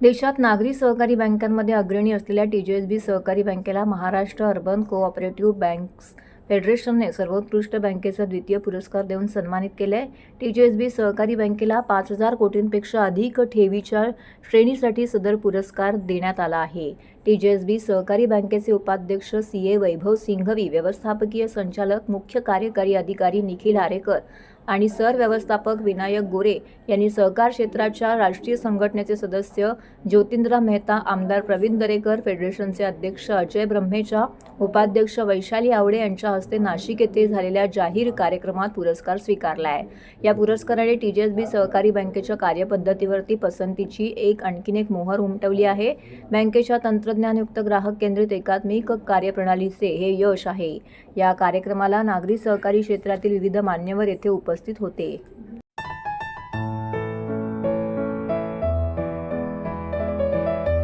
देशात नागरी सहकारी बँकांमध्ये अग्रणी असलेल्या टी जी एस बी सहकारी बँकेला महाराष्ट्र अर्बन कोऑपरेटिव्ह बँक्स फेडरेशनने सर्वोत्कृष्ट बँकेचा द्वितीय पुरस्कार देऊन सन्मानित केले बी सहकारी बँकेला पाच हजार कोटींपेक्षा अधिक ठेवीच्या श्रेणीसाठी सदर पुरस्कार देण्यात आला आहे. टी जी एस बी सहकारी बँकेचे उपाध्यक्ष सी ए वैभव सिंघवी व्यवस्थापकीय संचालक मुख्य कार्यकारी अधिकारी निखिल आरेकर आणि सर व्यवस्थापक विनायक गोरे यांनी सहकार क्षेत्राच्या राष्ट्रीय संघटनेचे सदस्य ज्योतिंद्र मेहता आमदार प्रवीण दरेकर फेडरेशनचे अध्यक्ष अजय ब्रह्मेच्या उपाध्यक्ष वैशाली आवडे यांच्या हस्ते नाशिक येथे झालेल्या जाहीर कार्यक्रमात पुरस्कार स्वीकारला आहे या पुरस्काराने टी जी एस बी सहकारी बँकेच्या कार्यपद्धतीवरती पसंतीची एक आणखीन एक मोहर उमटवली आहे. बँकेच्या तंत्रज्ञानयुक्त ग्राहक केंद्रित एकात्मिक कार्यप्रणालीचे हे यश आहे. या कार्यक्रमाला नागरी सहकारी क्षेत्रातील विविध मान्यवर येथे उपस्थित होते.